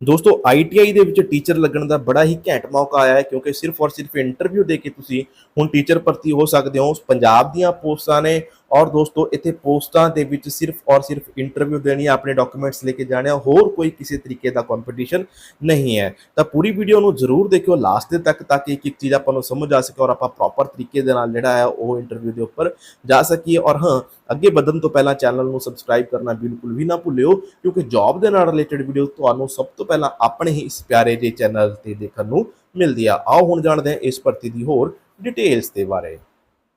ਦੋਸਤੋ ITI ਦੇ ਵਿੱਚ ਟੀਚਰ ਲੱਗਣ ਦਾ ਬੜਾ ਹੀ ਘੈਂਟ ਮੌਕਾ ਆਇਆ ਹੈ, ਕਿਉਂਕਿ ਸਿਰਫ ਔਰ ਸਿਰਫ ਇੰਟਰਵਿਊ ਦੇ ਕੇ ਤੁਸੀਂ ਹੁਣ ਟੀਚਰ ਭਰਤੀ ਹੋ ਸਕਦੇ ਹੋ। ਪੰਜਾਬ ਦੀਆਂ ਪੋਸਟਾਂ ਨੇ ਔਰ ਦੋਸਤੋ, ਇੱਥੇ ਪੋਸਟਾਂ ਦੇ ਵਿੱਚ ਸਿਰਫ ਔਰ ਸਿਰਫ ਇੰਟਰਵਿਊ ਦੇਣੀ ਹੈ ਆਪਣੇ ਡਾਕੂਮੈਂਟਸ ਲੈ ਕੇ ਜਾਣੇ ਆ, ਹੋਰ ਕੋਈ ਕਿਸੇ ਤਰੀਕੇ ਦਾ ਕੰਪੀਟੀਸ਼ਨ ਨਹੀਂ ਹੈ। ਤਾਂ ਪੂਰੀ ਵੀਡੀਓ ਨੂੰ ਜ਼ਰੂਰ ਦੇਖਿਓ ਲਾਸਟ ਦੇ ਤੱਕ, ਤਾਂ ਕਿ ਇੱਕ ਇੱਕ ਚੀਜ਼ ਆਪਾਂ ਨੂੰ ਸਮਝ ਆ ਸਕੇ ਔਰ ਆਪਾਂ ਪ੍ਰੋਪਰ ਤਰੀਕੇ ਦੇ ਨਾਲ ਜਿਹੜਾ ਹੈ ਉਹ ਇੰਟਰਵਿਊ ਦੇ ਉੱਪਰ ਜਾ ਸਕੀਏ। ਔਰ ਹਾਂ, ਅੱਗੇ ਵਧਣ ਤੋਂ ਪਹਿਲਾਂ ਚੈਨਲ ਨੂੰ ਸਬਸਕ੍ਰਾਈਬ ਕਰਨਾ ਬਿਲਕੁਲ ਵੀ ਨਾ ਭੁੱਲਿਓ, ਕਿਉਂਕਿ ਜੌਬ ਦੇ ਨਾਲ ਰਿਲੇਟਡ ਵੀਡੀਓ ਤੁਹਾਨੂੰ ਸਭ ਤੋਂ ਪਹਿਲਾਂ ਆਪਣੇ ਹੀ ਇਸ ਪਿਆਰੇ ਜਿਹੇ ਚੈਨਲ ਤੇ ਦੇਖਣ ਨੂੰ ਮਿਲਦੀ ਆ। ਆਓ ਹੁਣ ਜਾਣਦੇ ਹਾਂ ਇਸ ਭਰਤੀ ਦੀ ਹੋਰ ਡਿਟੇਲਸ ਦੇ ਬਾਰੇ।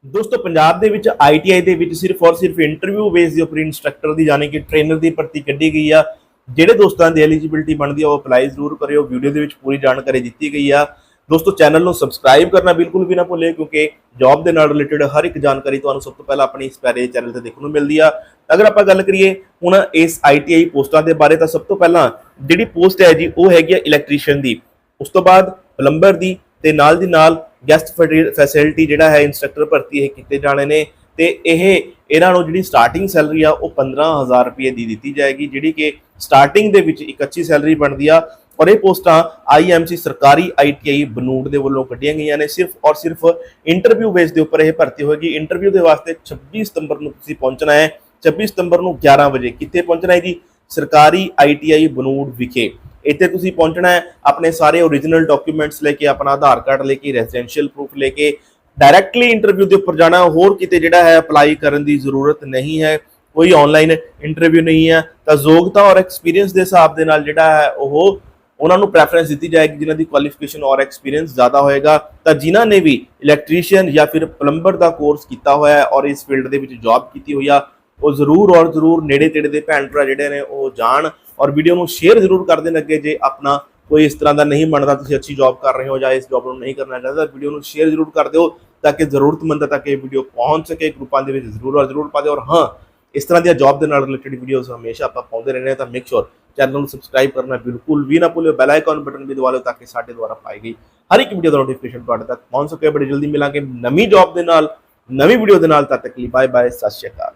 ਦੋਸਤੋ, ਪੰਜਾਬ ਦੇ ਵਿੱਚ ITI ਦੇ ਵਿੱਚ ਸਿਰਫ ਔਰ ਸਿਰਫ ਇੰਟਰਵਿਊ ਬੇਸ ਦੇ ਉੱਪਰ ਇੰਸਟ੍ਰਕਟਰ ਦੀ ਯਾਨੀ ਕਿ ਟ੍ਰੇਨਰ ਦੀ ਭਰਤੀ ਕੱਢੀ ਗਈ ਆ। ਜਿਹੜੇ ਦੋਸਤਾਂ ਦੀ ਐਲੀਜੀਬਿਲਟੀ ਬਣਦੀ ਆ, ਉਹ ਅਪਲਾਈ ਜ਼ਰੂਰ ਕਰਿਓ। ਵੀਡੀਓ ਦੇ ਵਿੱਚ ਪੂਰੀ ਜਾਣਕਾਰੀ ਦਿੱਤੀ ਗਈ ਆ। ਦੋਸਤੋ ਚੈਨਲ ਨੂੰ ਸਬਸਕ੍ਰਾਈਬ ਕਰਨਾ ਬਿਲਕੁਲ ਵੀ ਨਾ ਭੁੱਲਿਓ ਕਿਉਂਕਿ ਜੌਬ ਦੇ ਨਾਲ ਰਿਲੇਟਡ ਹਰ ਇੱਕ ਜਾਣਕਾਰੀ ਤੁਹਾਨੂੰ ਸਭ ਤੋਂ ਪਹਿਲਾਂ ਆਪਣੀ ਇਸ ਪੈਰੇ ਚੈਨਲ ਤੇ ਦੇਖਣ ਨੂੰ ਮਿਲਦੀ ਆ। ਅਗਰ ਆਪਾਂ ਗੱਲ ਕਰੀਏ ਹੁਣ ਇਸ ITI ਪੋਸਟਾਂ ਦੇ ਬਾਰੇ, ਤਾਂ ਸਭ ਤੋਂ ਪਹਿਲਾਂ ਜਿਹੜੀ ਪੋਸਟ ਹੈ ਜੀ, ਉਹ ਹੈਗੀ ਆ ਇਲੈਕਟ੍ਰੀਸ਼ੀਅਨ ਦੀ। ਉਸ ਤੋਂ ਬਾਅਦ ਪਲੰਬਰ ਦੀ ਤੇ ਨਾਲ ਦੀ ਨਾਲ ਗੈਸਟ ਫੈਸਿਲਿਟੀ ਜਿਹੜਾ ਹੈ ਇੰਸਟ੍ਰਕਟਰ ਭਰਤੀ ਇਹ ਕੀਤੇ ਜਾਣੇ ਨੇ ਤੇ ਇਹ, ਇਹਨਾਂ ਨੂੰ ਜਿਹੜੀ ਸਟਾਰਟਿੰਗ ਸੈਲਰੀ ਆ, ਉਹ 15000 ਰੁਪਏ ਦੀ ਦਿੱਤੀ ਜਾਏਗੀ, ਜਿਹੜੀ ਕਿ ਸਟਾਰਟਿੰਗ ਦੇ ਵਿੱਚ ਇੱਕ ਅੱਛੀ ਸੈਲਰੀ ਬਣਦੀ ਆ। ਔਰ ਇਹ ਪੋਸਟਾਂ ਆਈਐਮਸੀ ਸਰਕਾਰੀ ਆਈਟੀਆਈ ਬਨੂੜ ਦੇ ਵੱਲੋਂ ਕੱਢੀਆਂ ਗਈਆਂ ਨੇ, ਸਿਰਫ ਔਰ ਸਿਰਫ ਇੰਟਰਵਿਊ ਬੇਸ ਦੇ ਉੱਪਰ ਇਹ ਭਰਤੀ ਹੋਏਗੀ। ਇੰਟਰਵਿਊ ਦੇ ਵਾਸਤੇ 26 ਸਤੰਬਰ ਨੂੰ ਤੁਸੀਂ ਪਹੁੰਚਣਾ ਹੈ। 26 ਸਤੰਬਰ ਨੂੰ 11 ਵਜੇ ਕਿੱਥੇ ਪਹੁੰਚਣਾ ਹੈ ਜੀ? ਸਰਕਾਰੀ ਆਈਟੀਆਈ ਬਨੂੜ ਵਿਖੇ। ਇੱਥੇ ਤੁਸੀਂ ਪਹੁੰਚਣਾ ਹੈ, ਆਪਣੇ ਸਾਰੇ ਓਰੀਜਨਲ ਡਾਕੂਮੈਂਟਸ ਲੈ ਕੇ, ਆਪਣਾ ਆਧਾਰ ਕਾਰਡ ਲੈ ਕੇ ਰੈਜ਼ੀਡੈਂਸ਼ੀਅਲ ਪ੍ਰੂਫ ਲੈ ਕੇ ਡਾਇਰੈਕਟਲੀ ਇੰਟਰਵਿਊ ਦੇ ਉੱਪਰ ਜਾਣਾ ਹੋਰ ਕਿਤੇ ਜਿਹੜਾ ਹੈ ਅਪਲਾਈ ਕਰਨ ਦੀ ਜ਼ਰੂਰਤ ਨਹੀਂ ਹੈ। ਕੋਈ ਆਨਲਾਈਨ ਇੰਟਰਵਿਊ ਨਹੀਂ ਹੈ। ਤਾਂ ਯੋਗਤਾ ਔਰ ਐਕਸਪੀਰੀਅੰਸ ਦੇ ਹਿਸਾਬ ਦੇ ਨਾਲ ਜਿਹੜਾ ਹੈ, ਉਹ ਉਹਨਾਂ ਨੂੰ ਪ੍ਰੈਫਰੈਂਸ ਦਿੱਤੀ ਜਾਏਗੀ, ਜਿਨ੍ਹਾਂ ਦੀ ਕੁਆਲੀਫਿਕੇਸ਼ਨ ਔਰ ਐਕਸਪੀਰੀਅੰਸ ਜ਼ਿਆਦਾ ਹੋਏਗਾ। ਤਾਂ ਜਿਨ੍ਹਾਂ ਨੇ ਵੀ ਇਲੈਕਟ੍ਰੀਸ਼ੀਅਨ ਜਾਂ ਫਿਰ ਪਲੰਬਰ ਦਾ ਕੋਰਸ ਕੀਤਾ ਹੋਇਆ ਹੈ ਔਰ ਇਸ ਫੀਲਡ ਦੇ ਵਿੱਚ ਜੌਬ ਕੀਤੀ ਹੋਈ ਆ ਉਹ ਜ਼ਰੂਰ ਔਰ ਜ਼ਰੂਰ ਨੇੜੇ ਤੇੜੇ ਦੇ ਭੈਣ ਭਰਾ ਜਿਹੜੇ ਨੇ ਉਹ ਜਾਣ ਔਰ ਵੀਡੀਓ ਨੂੰ ਸ਼ੇਅਰ ਜ਼ਰੂਰ ਕਰ ਦੇਣ ਅੱਗੇ ਜੇ ਆਪਣਾ ਕੋਈ ਇਸ ਤਰ੍ਹਾਂ ਦਾ ਨਹੀਂ ਮੰਨਦਾ ਤੁਸੀਂ ਅੱਛੀ ਜੌਬ ਕਰ ਰਹੇ ਹੋ ਜਾਂ ਇਸ ਜੌਬ ਨੂੰ ਨਹੀਂ ਕਰਨਾ ਚਾਹੁੰਦਾ, ਤਾਂ ਵੀਡੀਓ ਨੂੰ ਸ਼ੇਅਰ ਜ਼ਰੂਰ ਕਰ ਦਿਓ ਤਾਂ ਕਿ ਜ਼ਰੂਰਤਮੰਦਾਂ ਤੱਕ ਇਹ ਵੀਡੀਓ ਪਹੁੰਚ ਸਕੇ, ਗਰੁੱਪਾਂ ਦੇ ਵਿੱਚ ਜ਼ਰੂਰ ਔਰ ਜ਼ਰੂਰ ਪਾ ਦਿਓ ਔਰ ਹਾਂ, ਇਸ ਤਰ੍ਹਾਂ ਦੀਆਂ ਜੌਬ ਦੇ ਨਾਲ ਰਿਲੇਟਡ ਵੀਡੀਓਜ਼ ਹਮੇਸ਼ਾ ਆਪਾਂ ਪਾਉਂਦੇ ਰਹਿੰਦੇ ਹਾਂ ਤਾਂ ਮੇਕ ਸ਼ੋਰ ਚੈਨਲ ਨੂੰ ਸਬਸਕ੍ਰਾਈਬ ਕਰਨਾ ਬਿਲਕੁਲ ਵੀ ਨਾ ਭੁੱਲਿਓ ਬੈਲ ਆਈਕਨ ਬਟਨ ਵੀ ਦਬਾ ਲਿਓ ਤਾਂ ਕਿ ਸਾਡੇ ਦੁਆਰਾ ਪਾਈ ਗਈ ਹਰ ਇੱਕ ਵੀਡੀਓ ਦਾ ਨੋਟੀਫਿਕੇਸ਼ਨ ਤੁਹਾਡੇ ਤੱਕ ਪਹੁੰਚ ਸਕੇ। ਬੜੀ ਜਲਦੀ ਮਿਲਾਂਗੇ ਨਵੀਂ ਜੌਬ ਦੇ ਨਾਲ, ਨਵੀਂ ਵੀਡੀਓ ਦੇ ਨਾਲ, ਤਦ ਤੱਕ ਲਈ ਬਾਏ ਬਾਏ ਸਤਿ ਸ਼੍ਰੀ ਅਕਾਲ।